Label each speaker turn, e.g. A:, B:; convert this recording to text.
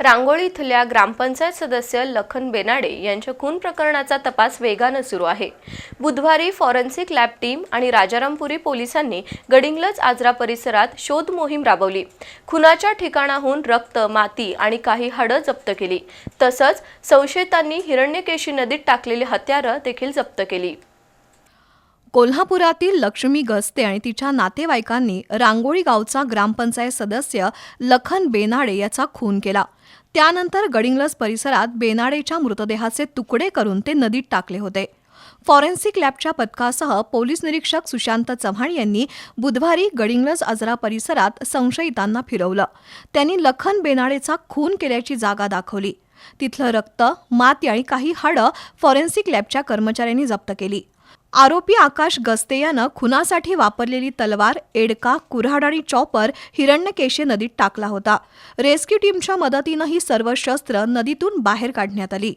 A: रांगोळी इथल्या ग्रामपंचायत सदस्य लखन बेनाडे यांच्या खून प्रकरणाचा तपास वेगानं सुरू आहे. बुधवारी फॉरेन्सिक लॅब टीम आणि राजारामपुरी पोलिसांनी गडिंगलज आजरा परिसरात शोध मोहीम राबवली. खुनाच्या ठिकाणाहून रक्त माती आणि काही हाडं जप्त केली. तसंच संशयितांनी हिरण्यकेशी नदीत टाकलेली हत्यारं देखील जप्त केली.
B: कोल्हापुरातील लक्ष्मी गस्ते आणि तिच्या नातेवाईकांनी रांगोळी गावचा ग्रामपंचायत सदस्य लखन बेनाडे याचा खून केला. त्यानंतर गडिंग्लज परिसरात बेनाडेच्या मृतदेहाचे तुकडे करून ते नदीत टाकले होते. फॉरेन्सिक लॅबच्या पथकासह पोलीस निरीक्षक सुशांत चव्हाण यांनी बुधवारी गडिंगलज आजरा परिसरात संशयितांना फिरवलं. त्यांनी लखन बेनाडेचा खून केल्याची जागा दाखवली. तिथलं रक्त माती आणि काही हाडं फॉरेन्सिक लॅबच्या कर्मचाऱ्यांनी जप्त केली. आरोपी आकाश गस्ते यानं खुनासाठी वापरलेली तलवार एडका कुऱ्हाड आणि चॉपर हिरण्यकेशे नदीत टाकला होता. रेस्क्यू टीमच्या मदतीनं ही सर्व शस्त्र नदीतून बाहेर काढण्यात आली.